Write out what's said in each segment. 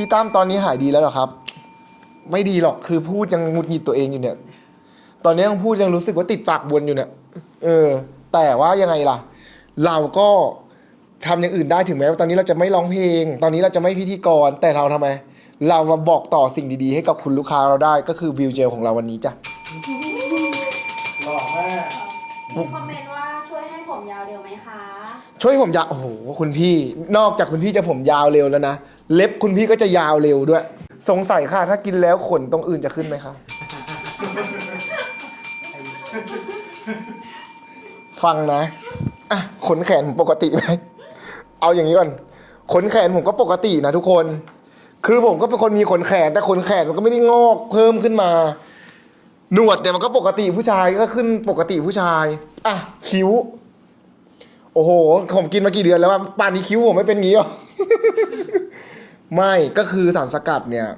พี่ตั้มตอนนี้หายดีแล้วเหรอครับ ไม่ดีหรอกคือพูดยังหงุดหงิดตัวเองอยู่เนี่ย ตอนนี้ยังพูดยังรู้สึกว่าติดปากบนอยู่เนี่ยเออ แต่ว่ายังไงล่ะ เราก็ทำอย่างอื่นได้ถึงแม้ว่าตอนนี้เราจะไม่ร้องเพลง ตอนนี้เราจะไม่พิธีกร แต่เราทำไม เรามาบอกต่อสิ่งดีๆ ให้กับคุณลูกค้าเราได้ก็คือวิวเจลของเราวันนี้จ้ะหล่อมาก มีคอมเมนต์ว่าช่วยให้ผมยาวเร็วไหมคะ ช่วยผมยาวโอ้โหคุณพี่ นอกจากคุณพี่จะผมยาวเร็วแล้วนะ เล็บคุณพี่ก็จะยาวเร็วด้วย สงสัยค่ะ ถ้ากินแล้วขนตรงอื่นจะขึ้นไหมคะ ฟังนะอะขนแขนผมปกติไหมเอาอย่างนี้ก่อน ขนแขนผมก็ปกตินะทุกคน คือผมก็เป็นคนมีขนแขน แต่ขนแขนมันก็ไม่ได้งอกเพิ่มขึ้นมาหนวดเนี่ยมันก็ปกติผู้ชายก็ขึ้นปกติผู้ชาย อะคิ้ว อ้โห ผมกินมากี่เดือนแล้วว่าป่านนี้คิ้วผมไม่เป็นงี้หรอ ไม่ก็คือสารสกัดเนี่ย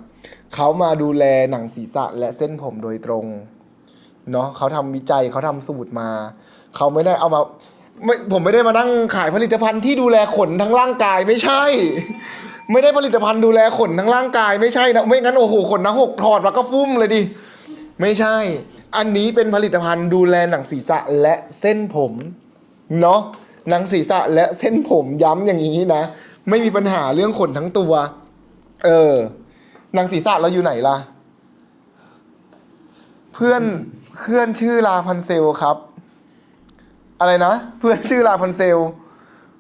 เขามาดูแลหนังศีรษะและเส้นผมโดยตรงเนาะเขาทำวิจัยเขาทำสูตรมา เขาไม่ได้เอามาไม่ผมไม่ได้มานั่งขายผลิตภัณฑ์ที่ดูแลขนทั้งร่างกายไม่ใช่ ไม่ได้ผลิตภัณฑ์ดูแลขนทั้งร่างกายไม่ใช่นะไม่งั้นโอ้โหขนนะหกถอดแล้วก็ฟุ้มเลยดิไม่ใช่ อันนี้เป็นผลิตภัณฑ์ดูแลหนังศีรษะและเส้นผมเนาะ หนังศีรษะและเส้นผมย้ำอย่างนี้นะ ไม่มีปัญหาเรื่องขนทั้งตัว เออหนังศีรษะเราอยู่ไหนล่ะ เพื่อนเพื่อนชื่อลาพันเซลครับ อะไรนะ เพื่อนชื่อลาพันเซล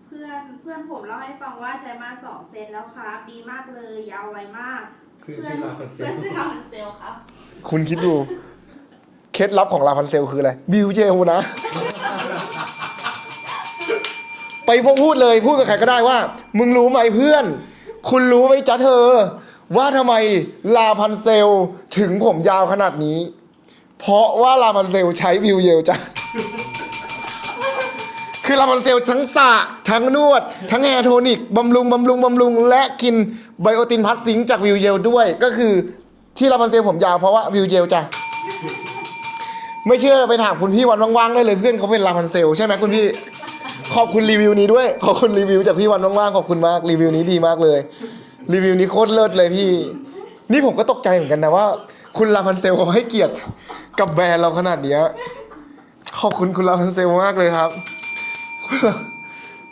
เพื่อนเพื่อนผมเล่าให้ฟังว่าใช้มาสองเซนแล้วครับ ดีมากเลยยาวไวมากคือชื่อลาฟันเซเพื่อนลชื่อลาฟันเซลครับ คุณคิดดู เคล็ดลับของลาพันเซลคืออะไร บิวเจลนะ ไปพูดเลยพูดกับใครก็ได้ว่า มึงรู้ไหมเพื่อน คุณรู้ไหมจ๊ะเธอ ว่าทำไมลาพันเซลถึงผมยาวขนาดนี้ เพราะว่าลาพันเซลใช้บิวเยลจ้ะคือลาพันเซลทั้งสระทั้งนวด ทั้งแฮร์โทนิกบำรุงบำรุงบำรุง และกินไบโอตินพัสซิงค์จากวิวเยลด้วย ก็คือที่ลาพันเซลผมยาวเพราะว่าวิวเยลจ้ะไม่เชื่อไปถามคุณพี่วันว่างๆได้เลยเพื่อนเขาเป็นลาพันเซลใช่ไหมคุณพี่ ขอบคุณรีวิวนี้ด้วย ขอบคุณรีวิวจากพี่วันว่างๆขอบคุณมากรีวิวนี้ดีมากเลย รีวิวนี้โคตรเลิศเลยพี่ นี่ผมก็ตกใจเหมือนกันนะว่า คุณลาพันเซลเขาให้เกียรติกับแบรนด์เราขนาดเนี้ยขอบคุณคุณลาพันเซลมากเลยครับ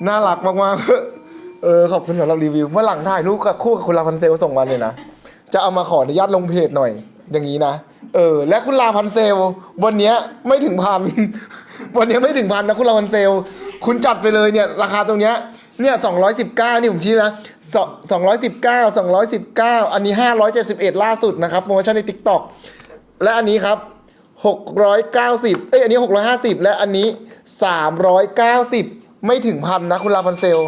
น่ารักมากๆเออขอบคุณสำหรับรีวิวเมื่อหลังถ่ายรูปกับคู่กับคุณลาพันเซลส่งมาเลยนะจะเอามาขออนุญาตลงเพจหน่อย อย่างนี้นะเออ และคุณลาพันเซลวันเนี้ยไม่ถึงพัน วันนี้ไม่ถึงพันนะคุณลาพันเซลคุณจัดไปเลยเนี่ยราคาตรงเนี้ยเนี่ยสองร้อยสิบเก้านี่ผมชี้นะสองร้อยสิบเก้าสองร้อยสิบเก้าอันนี้ห้าร้อยเจ็ดสิบเอ็ดล่าสุดนะครับโปรโมชั่นในทิกตอกและอันนี้ครับหกร้อยเก้าสิบเอ้ยอันนี้หกร้อยห้าสิบและอันนี้สามร้อยเก้าสิบไม่ถึงพันนะคุณลาพันเซล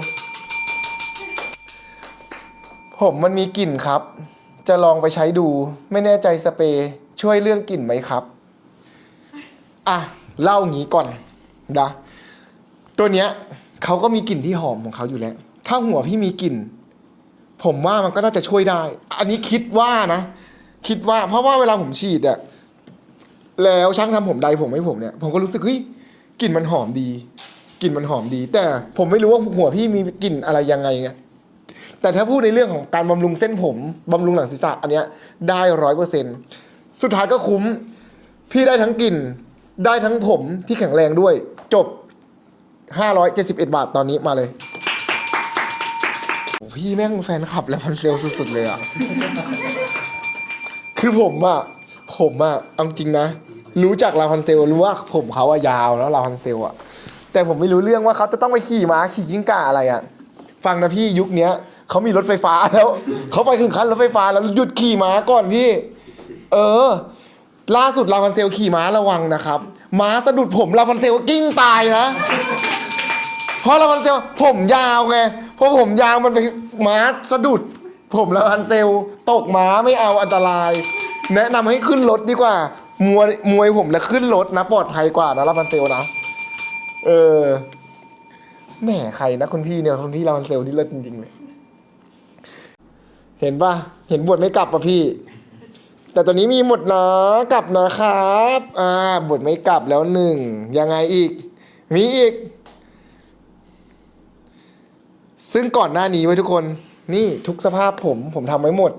ผมมันมีกลิ่นครับ จะลองไปใช้ดู ไม่แน่ใจสเปรย์ช่วยเรื่องกลิ่นไหมครับ อะ เล่าอย่างนี้ก่อนนะตัวเนี้ยเขาก็มีกลิ่นที่หอมของเขาอยู่แล้ว ถ้าหัวพี่มีกลิ่น ผมว่ามันก็น่าจะช่วยได้ อันนี้คิดว่านะ คิดว่าเพราะว่าเวลาผมฉีดอะแล้วช่างทำผมใดผมให้ผมเนี่ย ผมก็รู้สึกเฮ้ยกลิ่นมันหอมดีกลิ่นมันหอมดี แต่ผมไม่รู้ว่าหัวพี่มีกลิ่นอะไรยังไงไงแต่ถ้าพูดในเรื่องของการบำรุงเส้นผมบำรุงหนังศีรษะอันเนี้ยได้ร้อยเปอร์เซ็นสุดท้ายก็คุ้ม พี่ได้ทั้งกลิ่น ได้ทั้งผมที่แข็งแรงด้วย จบ 571 บาทตอนนี้มาเลย พี่แม่งแฟนคลับแล้วพันเซลสุดๆเลยอะ คือผมอะ ผมอะเอาจริงนะ รู้จักลาพันเซลรู้ว่าผมเขาอะยาวแล้วลาพันเซลอะแต่ผมไม่รู้เรื่องว่าเขาจะต้องไปขี่ม้าขี่จิ้งก่าอะไรอะฟังนะพี่ยุคเนี้ยเขามีรถไฟฟ้าแล้ว เขาไปถึงขั้นรถไฟฟ้าแล้วหยุดขี่ม้าก่อนพี่ เออ ล่าสุดลาพันเซลขี่ม้าระวังนะครับ ม้าสะดุดผมลาพันเซลกิ้งตายนะ เพราะลาพันเซลผมยาวไงเพราะผมยาวมันไปม้าสะดุด ผมลาพันเซลตกม้าไม่เอาอันตราย แนะนำให้ขึ้นรถดีกว่ามวยมวยผมแล้วขึ้นรถนะปลอดภัยกว่านะลาพันเซลนะเออแหมใครนะคุณพี่เนี่ยคุณพี่ลาพันเซลนี่เลิศจริงๆเลยเห็นปะเห็นบทไม่กลับปะพี่ แต่ตอนนี้มีหมดนะกลับนะครับอ่าบทไม่กลับแล้วหนึ่งยังไงอีก มีอีก ซึ่งก่อนหน้านี้ไว้ทุกคน นี่ทุกสภาพผมผมทำไว้หมด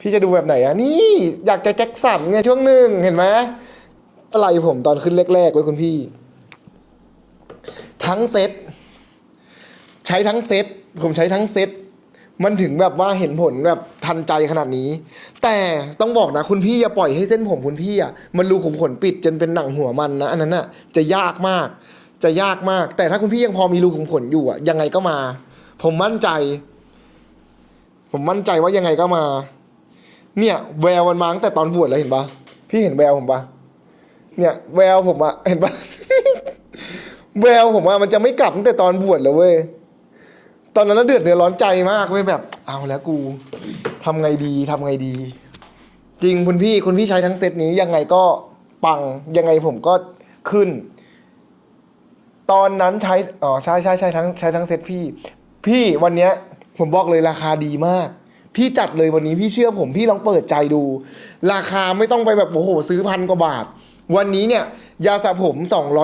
พี่จะดูแบบไหนอะนี่อยากจะแจ็คสันไงช่วงหนึ่งเห็นไหมอะไรผมตอนขึ้นแรกๆไว้คุณพี่ ทั้งเซตใช้ทั้งเซตผมใช้ทั้งเซตมันถึงแบบว่าเห็นผลแบบ ทันใจขนาดนี้ แต่ต้องบอกนะคุณพี่อย่าปล่อยให้เส้นผมคุณพี่อะมันรูขุมขนปิดจนเป็นหนังหัวมันนะอันนั้นอะจะยากมาก จะยากมาก แต่ถ้าคุณพี่ยังพอมีรูขุมขนอยู่อะยังไงก็มา ผมมั่นใจ ผมมั่นใจว่ายังไงก็มา เนี่ย แววมันมาตั้งแต่ตอนบวชแล้วเห็นปะพี่เห็นแววผมปะเนี่ย แววผมอะเห็นปะแววผมอะมันจะไม่กลับตั้งแต่ตอนบวชแล้วเว้ยตอนนั้นเดือดเนื้อร้อนใจมากเว้ยแบบ เอาแล้วกู ทำไงดีทำไงดี จริงคุณพี่คุณพี่ใช้ทั้งเซตนี้ยังไงก็ปังยังไงผมก็ขึ้น ตอนนั้นใช้อ๋อใช่ใช่ใช่ทั้งใช้ทั้งเซตพี่ พี่วันเนี้ยผมบอกเลยราคาดีมาก พี่จัดเลยวันนี้พี่เชื่อผมพี่ลองเปิดใจดู ราคาไม่ต้องไปแบบโอ้โหซื้อพันกว่าบาท วันนี้เนี่ยยาสระผม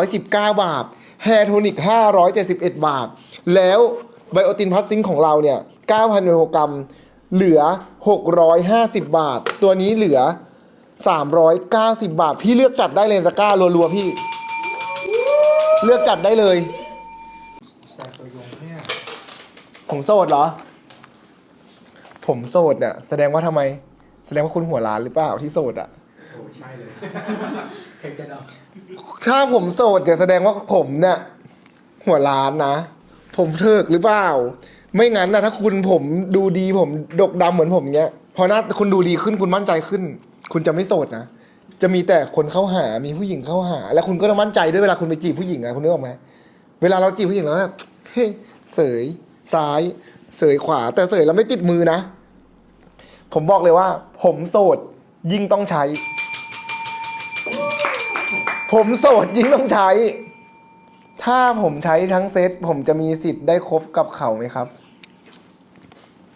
219 บาทแฮโทนิก 571 บาท แล้วไบโอตินพัสซิงของเราเนี่ย9,000มิลลิกรัม เหลือ 650 บาท ตัวนี้เหลือ 390 บาท พี่เลือกจัดได้เลยตะกร้ารัวๆพี่ เลือกจัดได้เลยจากตัวยงเนี่ยผมโสดเหรอ ผมโสดเนี่ยแสดงว่าทำไม แสดงว่าคุณหัวล้านหรือเปล่าที่โสดอะ โอ้ใช่เลยใครจะเดาถ้าผมโสดจะแสดงว่าผมเนี่ยหัวล้านนะ ผมเทิกหรือเปล่า ไม่งั้นนะถ้าคุณผมดูดีผมดกดำเหมือนผมเนี้ย พอหน้าคุณดูดีขึ้นคุณมั่นใจขึ้น คุณจะไม่โสดนะ จะมีแต่คนเข้าหา มีผู้หญิงเข้าหา แล้วคุณก็ต้องมั่นใจด้วยเวลาคุณไปจีบผู้หญิงอะคุณนึกออกไหมเวลาเราจีบผู้หญิงแล้วแบบเฮ้ยเสยซ้าย เสยขวา แต่เสยแล้วไม่ติดมือนะ ผมบอกเลยว่า ผมโสดยิ่งต้องใช้ ผมโสดยิ่งต้องใช้ถ้าผมใช้ทั้งเซตผมจะมีสิทธิ์ได้คบกับเขาไหมครับ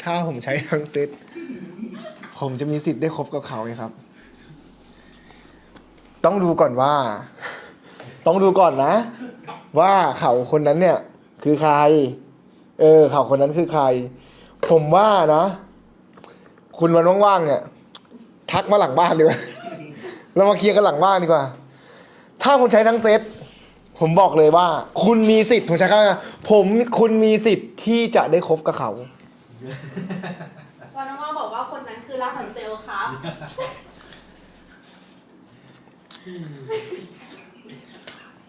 ถ้าผมใช้ทั้งเซตผมจะมีสิทธิ์ได้คบกับเขาไหมครับ ต้องดูก่อนว่า ต้องดูก่อนนะ ว่าเขาคนนั้นเนี่ย คือใคร เออ เขาคนนั้นคือใคร ผมว่านะ คุณวันว่างๆเนี่ย ทักมาหลังบ้านดีกว่าเรามาเคลียร์กันหลังบ้านดีกว่า ถ้าคุณใช้ทั้งเซตผมบอกเลยว่า คุณมีสิทธิ์ผมใช้คำว่าผมคุณมีสิทธิ์ที่จะได้คบกับเขา วันน้องว่าบอกว่าคนนั้นคือลาพันเซลครับ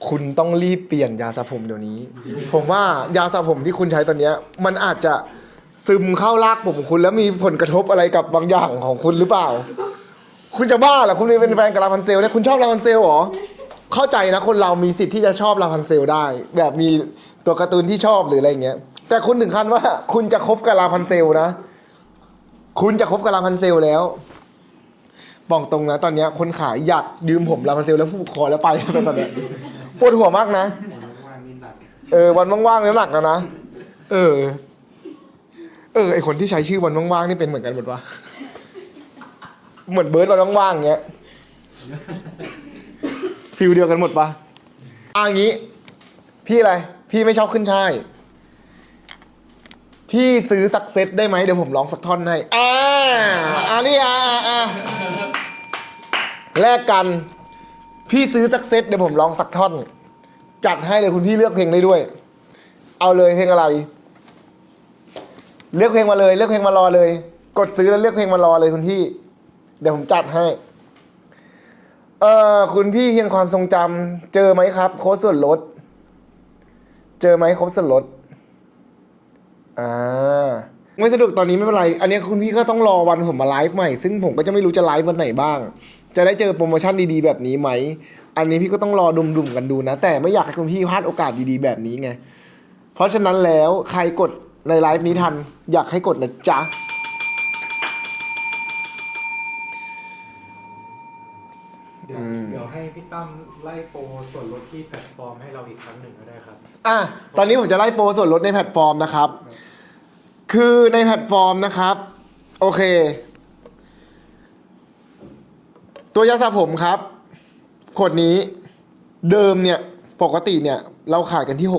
คุณต้องรีบเปลี่ยนยาสระผมเดี๋ยวนี้ ผมว่ายาสระผมที่คุณใช้ตอนเนี้ย มันอาจจะซึมเข้ารากผมของคุณแล้วมีผลกระทบอะไรกับบางอย่างของคุณหรือเปล่า คุณจะบ้าเหรอคุณเป็นแฟนกับลาพันเซลเนี่ยคุณชอบลาพันเซลเหรอเข้าใจนะคนเรามีสิทธิ์ที่จะชอบลาพันเซลได้ แบบมีตัวการ์ตูนที่ชอบหรืออะไรเงี้ย แต่คุณถึงขั้นว่า คุณจะคบกับลาพันเซลนะ คุณจะคบกับลาพันเซลแล้ว บอกตรงนะ ตอนเนี้ยคนขายอยากยืมผมลาพันเซลแล้วผูกคอแล้วไป ตอนเนี้ยปวดหัวมากนะ เออ วันว่างๆน้ำหนักแล้วนะ เออ เออ ไอคนที่ใช้ชื่อวันว่างๆนี่เป็นเหมือนกันหมดวะเหมือนเบิร์ดวันว่างๆเงี้ยฟิลเดียวกันหมดปะอะอย่างงี้ พี่อะไร พี่ไม่ชอบขึ้นช่าย พี่ซื้อสักเซตได้ไหมเดี๋ยวผมร้องสักท่อนให้ อ่าอ่านี่อ่าอ่าอ่าแลกกัน พี่ซื้อสักเซตเดี๋ยวผมร้องสักท่อน จัดให้เลยคุณพี่เลือกเพลงได้ด้วย เอาเลยเพลงอะไร เลือกเพลงมาเลย เลือกเพลงมารอเลย กดซื้อแล้วเลือกเพลงมารอเลยคุณพี่ เดี๋ยวผมจัดให้ เอ่อคุณพี่เพียงความทรงจำเจอไหมครับ โค้ดส่วนลด เจอไหมโค้ดส่วนลด อ่าไม่สะดวกตอนนี้ไม่เป็นไร อันนี้คุณพี่ก็ต้องรอวันผมมาไลฟ์ใหม่ ซึ่งผมก็จะไม่รู้จะไลฟ์วันไหนบ้าง จะได้เจอโปรโมชั่นดีๆแบบนี้ไหม อันนี้พี่ก็ต้องรอดุมๆกันดูนะ แต่ไม่อยากให้คุณพี่พลาดโอกาสดีๆแบบนี้ไง เพราะฉะนั้นแล้วใครกดในไลฟ์นี้ทัน อยากให้กดนะจ๊ะ เดี๋ยวอืมเดี๋ยวให้พี่ตั้มไล่โปรส่วนลดที่แพลตฟอร์มให้เราอีกครั้งหนึ่งก็ได้ครับ อะ ตอนนี้ผมจะไล่โปรส่วนลดในแพลตฟอร์มนะครับ คือในแพลตฟอร์มนะครับ โอเค ตัวยาสระผมครับ ขวดนี้เดิมเนี่ยปกติเนี่ย เราขายกันที่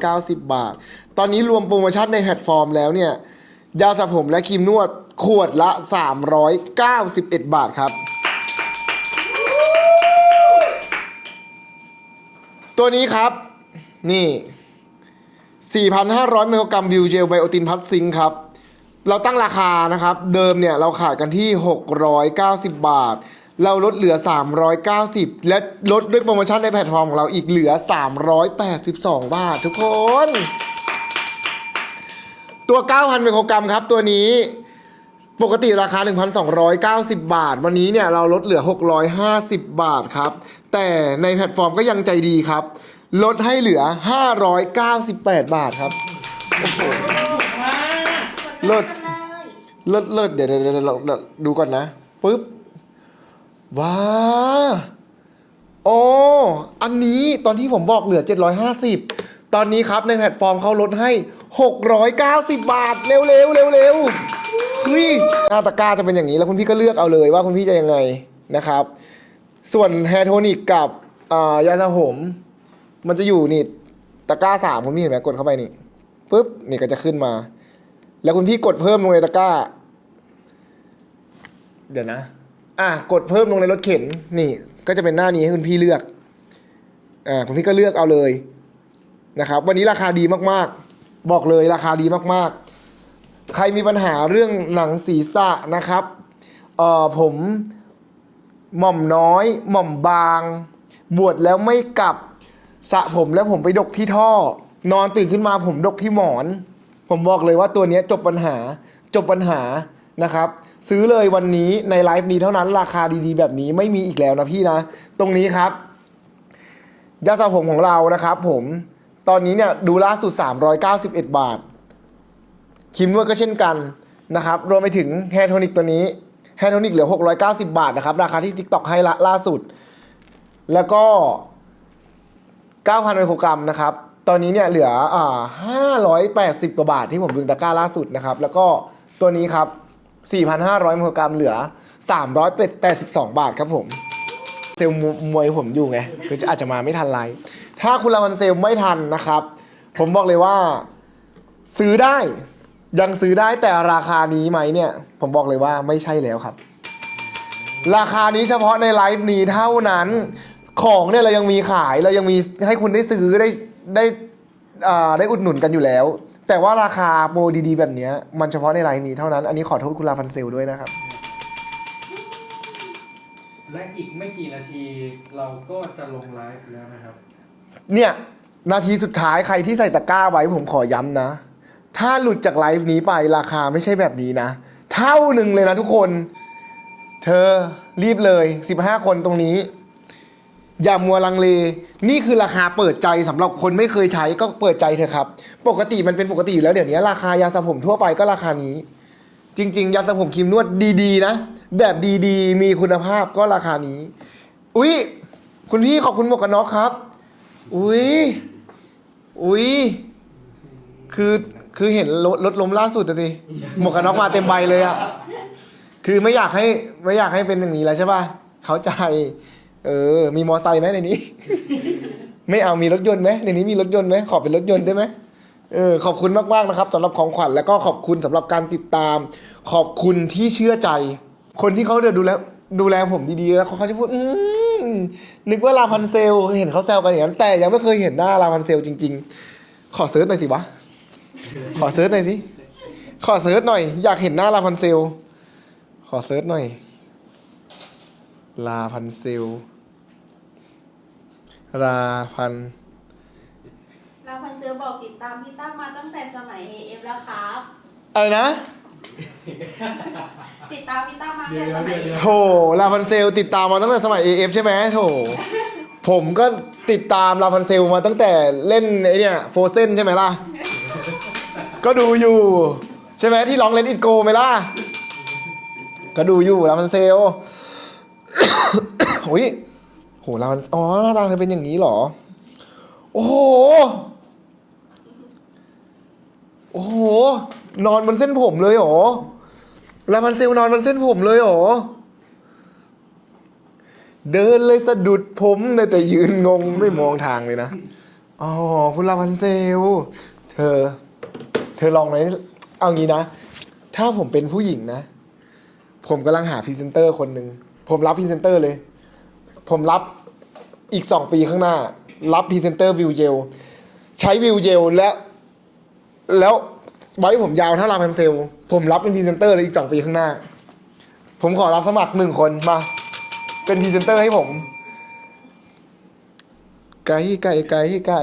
690 บาท ตอนนี้รวมโปรโมชั่นในแพลตฟอร์มแล้วเนี่ย ยาสระผมและครีมนวดขวดละ 391 บาทครับ ตัวนี้ครับ นี่ 4,500มิลลิกรัมวิวเจลไบโอตินพัทซิงครับ เราตั้งราคานะครับ เดิมเนี่ยเราขายกันที่ 690 บาท เราลดเหลือ 390 และลดด้วยโปรโมชั่นในแพลตฟอร์มของเราอีกเหลือ 382 บาททุกคน ตัว 9,000มิโครกรัมครับตัวนี้ปกติราคา 1,290 บาท วันนี้เนี่ยเราลดเหลือ 650 บาทครับ แต่ในแพลตฟอร์มก็ยังใจดีครับ ลดให้เหลือ 598 บาทครับ เลิศ เลิศเลิศเดี๋ยวเดี๋ยวเดี๋ยวเดี๋ยวเดี๋ยวดูก่อนนะปึ๊บ ว้า โอ้ อันนี้ตอนที่ผมบอกเหลือ 750 ตอนนี้ครับในแพลตฟอร์มเขาลดให้ 690 บาท เร็วเร็วเร็วเร็วเฮ้ยหน้าตะกร้าจะเป็นอย่างนี้แล้วคุณพี่ก็เลือกเอาเลยว่าคุณพี่จะยังไงนะครับ ส่วนแฮร์โทนิกกับอ่ายาสระผม มันจะอยู่นี่ตะกร้าสามคุณพี่เห็นไหมกดเข้าไปนี่ปุ๊บนี่ก็จะขึ้นมา แล้วคุณพี่กดเพิ่มลงในตะกร้า เดี๋ยวนะ อะกดเพิ่มลงในรถเข็นนี่ ก็จะเป็นหน้านี้ให้คุณพี่เลือกอ่าคุณพี่ก็เลือกเอาเลยนะครับ วันนี้ราคาดีมากๆ บอกเลยราคาดีมากๆ ใครมีปัญหาเรื่องหนังศีรษะนะครับเอ่อผมหม่อมน้อย หม่อมบาง บวชแล้วไม่กลับ สระผมแล้วผมไปดกที่ท่อ นอนตื่นขึ้นมาผมดกที่หมอน ผมบอกเลยว่าตัวนี้จบปัญหา จบปัญหานะครับ ซื้อเลยวันนี้ในไลฟ์นี้เท่านั้นราคาดีๆ แบบนี้ไม่มีอีกแล้วนะพี่นะ ตรงนี้ครับยาสระผมของเรานะครับ ผมตอนนี้เนี่ยดูล่าสุด 391 บาทครีมนวดก็เช่นกันนะครับ รวมไปถึงแฮร์โทนิกตัวนี้แฮร์โทนิกเหลือ 690 บาทนะครับ ราคาที่ TikTok ให้ล่าสุด แล้วก็ 9,000ไมโครกรัมนะครับ ตอนนี้เนี่ยเหลืออ่า580 กว่าบาทที่ผมดึงตะกร้าล่าสุดนะครับ แล้วก็ตัวนี้ครับ 4,500 ไมโครกรัมเหลือ 382 บาทครับผม เซลล์มวยผมอยู่ไงคืออาจจะมาไม่ทันไลฟ์ถ้าคุณราวันเซลไม่ทันนะครับ ผมบอกเลยว่าซื้อได้ยังซื้อได้แต่ราคานี้ไหมเนี่ย ผมบอกเลยว่าไม่ใช่แล้วครับ ราคานี้เฉพาะในไลฟ์นี้เท่านั้น ของเนี่ยเรายังมีขายเรายังมีให้คุณได้ซื้อได้ได้อ่าได้อุดหนุนกันอยู่แล้ว แต่ว่าราคาโปรดีๆ แบบเนี้ยมันเฉพาะในไลฟ์นี้เท่านั้น อันนี้ขอโทษคุณลาฟันเซลด้วยนะครับ และอีกไม่กี่นาทีเราก็จะลงไลฟ์แล้วนะครับ เนี่ยนาทีสุดท้ายใครที่ใส่ตะกร้าไว้ผมขอย้ำนะ ถ้าหลุดจากไลฟ์นี้ไปราคาไม่ใช่แบบนี้นะ เท่าหนึ่งเลยนะทุกคน เธอรีบเลย 15 คนตรงนี้ อย่ามัวลังเล นี่คือราคาเปิดใจสำหรับคนไม่เคยใช้ก็เปิดใจเถอะครับ ปกติมันเป็นปกติอยู่แล้วเดี๋ยวนี้ราคายาสระผมทั่วไปก็ราคานี้ จริง ๆ ยาสระผมครีมนวดดีๆ นะ แบบดีๆ มีคุณภาพก็ราคานี้ อุ๊ย คุณพี่ขอบคุณหมวกกันน็อกครับ อุ๊ย อุ๊ย คือคือเห็นรถรถล้มล่าสุดอะสิหมวกกันน็อกมาเต็มใบเลยอะคือไม่อยากให้ไม่อยากให้เป็นอย่างนี้แล้วใช่ป่ะ เข้าใจ เออ มีมอไซค์ไหมในนี้ ไม่เอามีรถยนต์ไหมในนี้มีรถยนต์ไหมขอเป็นรถยนต์ได้ไหมเออขอบคุณมากๆนะครับสำหรับของขวัญแล้วก็ขอบคุณสำหรับการติดตาม ขอบคุณที่เชื่อใจ คนที่เขาเดี๋ยวดูแลดูแลผมดีๆแล้วเขาจะพูดอืมนึกว่าลาพันเซลเห็นเขาแซวกันอย่างนั้นแต่ยังไม่เคยเห็นหน้าลาพันเซลจริง ๆ ขอเซิร์ชหน่อยสิวะขอเซิร์ชหน่อยสิขอเซิร์ชหน่อย อยากเห็นหน้าลาพันเซล ขอเซิร์ชหน่อย ลาพันเซล ลาพันเราพันเซอร์บอกติดตามพี่ตั้มมาตั้งแต่สมัย AF แล้วครับ อะไรนะ ติดตามพี่ตั้มมาเดี๋ตั้ยวงแต่สมัยเดี๋ยวโถลาพันเซลติดตามมาตั้งแต่สมัย AF ใช่ไหมโถ ผมก็ติดตามลาพันเซลมาตั้งแต่เล่นไอเนี่ยโฟเซนใช่ไหมล่ะ ก็ดูอยู่ ใช่ไหมที่ร้องเล่นอิดโกไหมล่ะ ก็ดูอยู่ลาพันเซลโอ้ย โหลาพันอ๋อหน้าตาเธอเป็นอย่างนี้เหรอ โอ้โห โอ้โห นอนบนเส้นผมเลยเหรอลาพันเซลนอนบนเส้นผมเลยเหรอ เดินเลยสะดุดผมแต่ยืนงงไม่มองทางเลยนะ อ๋อ คุณลาพันเซล เธอ เธอลองไหมเอางี้นะ ถ้าผมเป็นผู้หญิงนะ ผมกำลังหาพรีเซนเตอร์คนหนึ่ง ผมรับพรีเซนเตอร์เลย ผมรับอีกสองปีข้างหน้า รับพรีเซนเตอร์วิวเจลใช้วิวเจลและ แล้วไว้ผมยาวเท่าลาพันเซล ผมรับเป็นพรีเซนเตอร์เลยอีกสองปีข้างหน้า ผมขอรับสมัครหนึ่งคนมา เป็นพรีเซนเตอร์ให้ผม ไก่ไก่ไก่ไก่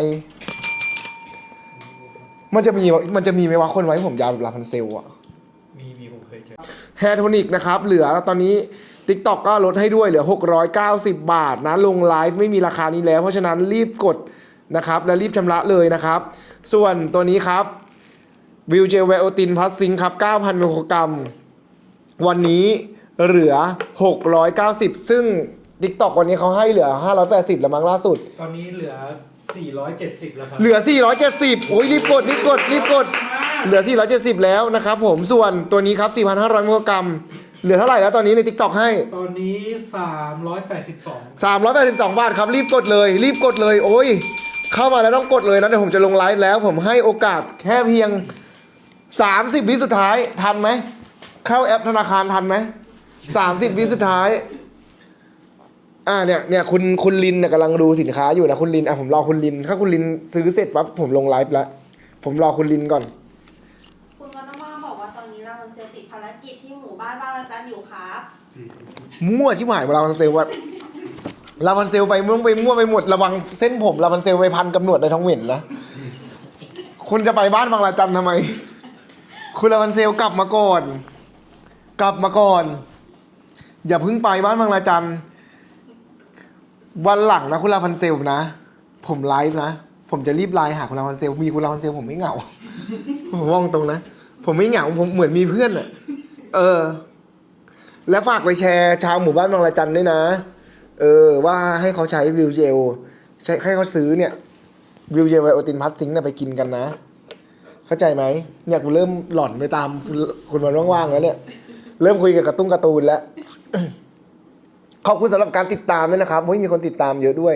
มันจะมีมันจะมีไหมวะคนไว้ผมยาวแบบลาพันเซลอะมีมีผมเคยเจอแฮร์โทนิกนะครับ เหลือตอนนี้ TikTok ก็ลดให้ด้วยเหลือ 690 บาทนะ ลงไลฟ์ไม่มีราคานี้แล้ว เพราะฉะนั้นรีบกดนะครับ และรีบชำระเลยนะครับ ส่วนตัวนี้ครับวิวเจลไวโอตินพลัสซิงครับ 9,000 มิโครกรัม วันนี้เหลือ 690 ซึ่ง TikTok วันนี้เขาให้เหลือ 580 แล้วมั้งล่าสุด ตอนนี้เหลือ 470 แล้วครับ เหลือ 470 โอ้ยรีบกดรีบกดรีบกด เหลือ 470 แล้วนะครับผม ส่วนตัวนี้ครับ 4,500 มิโครกรัม เหลือเท่าไหร่แล้วตอนนี้ใน TikTok ให้ ตอนนี้ 382 382 บาทครับรีบกดเลย รีบกดเลย โอ้ย เข้ามาแล้วต้องกดเลยนะเดี๋ยวผมจะลงไลฟ์แล้ว ผมให้โอกาสแค่เพียง 30 วิสุดท้ายทันไหม เข้าแอปธนาคารทันไหม 30 วิสุดท้าย อ่าเนี่ยเนี่ยคุณคุณลินเนี่ยกำลังดูสินค้าอยู่นะคุณลินอะผมรอคุณลิน ถ้าคุณลินซื้อเสร็จปั๊บผมลงไลฟ์แล้วผมรอคุณลินก่อน บ้านบ้านอาจารย์อยู่ครับมั่วชิบหายเวลาวันเซลว่าลาวันเซลไปมั่วไปมั่วไปหมดระวังเส้นผมลาวันเซลไปพันกำหนวดในท้องเหม็นนะคุณจะไปบ้านบางระจันทำไม คุณลาวันเซลกลับมาก่อน กลับมาก่อน อย่าเพิ่งไปบ้านบางระจันวันหลังนะคุณลาพันเซลนะ ผมไลฟ์นะ ผมจะรีบไลน์หาคุณลาพันเซลมีคุณลาพันเซลผมไม่เหงาผมว่องตรงนะ ผมไม่เหงาผมเหมือนมีเพื่อนอะ เออ และฝากไปแชร์ชาวหมู่บ้านบางระจันด้วยนะ เออ ว่าให้เขาใช้วิวเจลใช้ให้เขาซื้อเนี่ย วิวเจลไวโอตินพัสซิงค์น่ะไปกินกันนะ เข้าใจไหมเนี่ยกูเริ่มหล่อนไปตามคุณคุณวันว่างๆแล้วเนี่ย เริ่มคุยกับกระตุ้งการ์ตูนแล้ว ขอบคุณสำหรับการติดตามด้วยนะครับเฮ้ยมีคนติดตามเยอะด้วย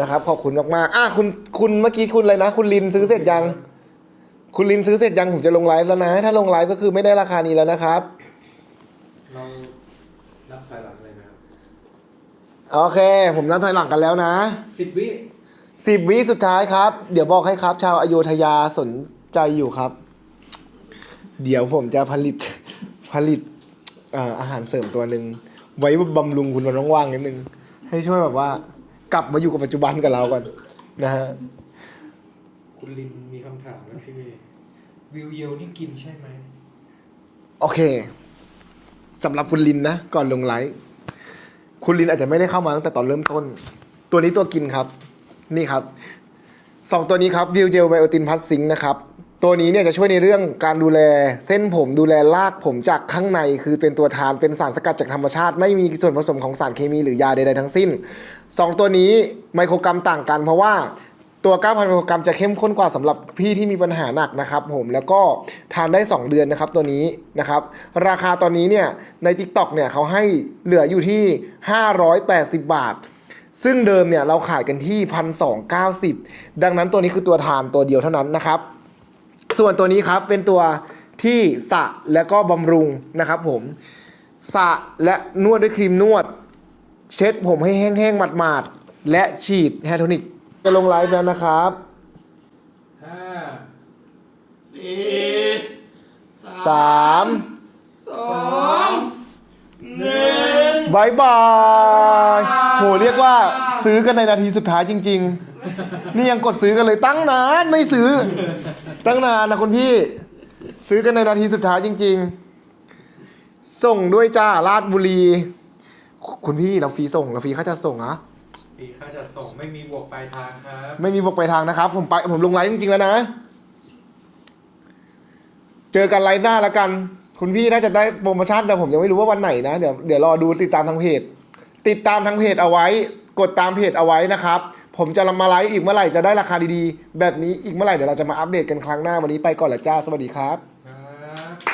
นะครับ ขอบคุณมากๆอะคุณคุณเมื่อกี้คุณอะไรนะ คุณลินซื้อเสร็จยัง คุณลินซื้อเสร็จยังผมจะลงไลฟ์แล้วนะ ถ้าลงไลฟ์ก็คือไม่ได้ราคานี้แล้วนะครับ เรานับถอยหลังเลยนะครับ โอเค ผมนับถอยหลังกันแล้วนะ10วิสิบวิสุดท้ายครับ เดี๋ยวบอกให้ครับ ชาวอโยธยาสนใจอยู่ครับ เดี๋ยวผมจะผลิตผลิตเอ่ออาหารเสริมตัวหนึ่งไว้บำรุงคุณวันว่างๆนิดนึง ให้ช่วยแบบว่า กลับมาอยู่กับปัจจุบันกับเราก่อนนะฮะคุณลินมีคำถามนะพี่วิวเยลนี่กินใช่ไหม โอเคสำหรับคุณลินนะ ก่อนลงไลฟ์ คุณลินอาจจะไม่ได้เข้ามาตั้งแต่ตอนเริ่มต้น ตัวนี้ตัวกินครับ นี่ครับสองตัวนี้ครับวิวเจลไบโอตินพัสซิงนะครับ ตัวนี้เนี่ยจะช่วยในเรื่องการดูแลเส้นผมดูแลรากผมจากข้างใน คือเป็นตัวทานเป็นสารสกัดจากธรรมชาติ ไม่มีส่วนผสมของสารเคมีหรือยาใดๆทั้งสิ้นสองตัวนี้ไมโครกรัมต่างกันเพราะว่า ตัว 9,000ไมโครกรัมจะเข้มข้นกว่าสำหรับพี่ที่มีปัญหาหนักนะครับผมแล้วก็ทานได้ 2 เดือนนะครับตัวนี้นะครับ ราคาตอนนี้เนี่ยใน TikTok เนี่ยเขาให้เหลืออยู่ที่ 580 บาท ซึ่งเดิมเนี่ยเราขายกันที่1,290ดังนั้นตัวนี้คือตัวทานตัวเดียวเท่านั้นนะครับ ส่วนตัวนี้ครับเป็นตัวที่สระและก็บำรุงนะครับผมสระและนวดด้วยครีมนวด เช็ดผมให้แห้งๆหมาดๆและฉีดแฮร์โทนิก จะลงไลฟ์แล้วนะครับ5สี่สามสองหนึ่งบายบายโหเรียกว่าซื้อกันในนาทีสุดท้ายจริง ๆ นี่ยังกดซื้อกันเลยตั้งนานไม่ซื้อ ตั้งนานนะคุณพี่ ซื้อกันในนาทีสุดท้ายจริง ๆ ส่งด้วยจ้าลาดบุรี คุณพี่เราฟรีส่งเราฟรีค่าจะส่งอะ ปีค่าจะส่งไม่มีบวกปลายทางครับไม่มีบอกไปทางนะครับ ผมไปผมลงไลฟ์จริงๆแล้วนะ เจอกันไลฟ์หน้าแล้วกัน คุณพี่น่าจะได้โปรโมชั่นแต่ผมยังไม่รู้ว่าวันไหนนะ เดี๋ยวเดี๋ยวรอดูติดตามทางเพจ ติดตามทางเพจเอาไว้ กดตามเพจเอาไว้นะครับ ผมจะมาไลฟ์อีกเมื่อไหร่จะได้ราคาดีๆ แบบนี้อีกเมื่อไหร่เดี๋ยวเราจะมาอัปเดตกันครั้งหน้าวันนี้ไปก่อนละจ้าสวัสดีครับ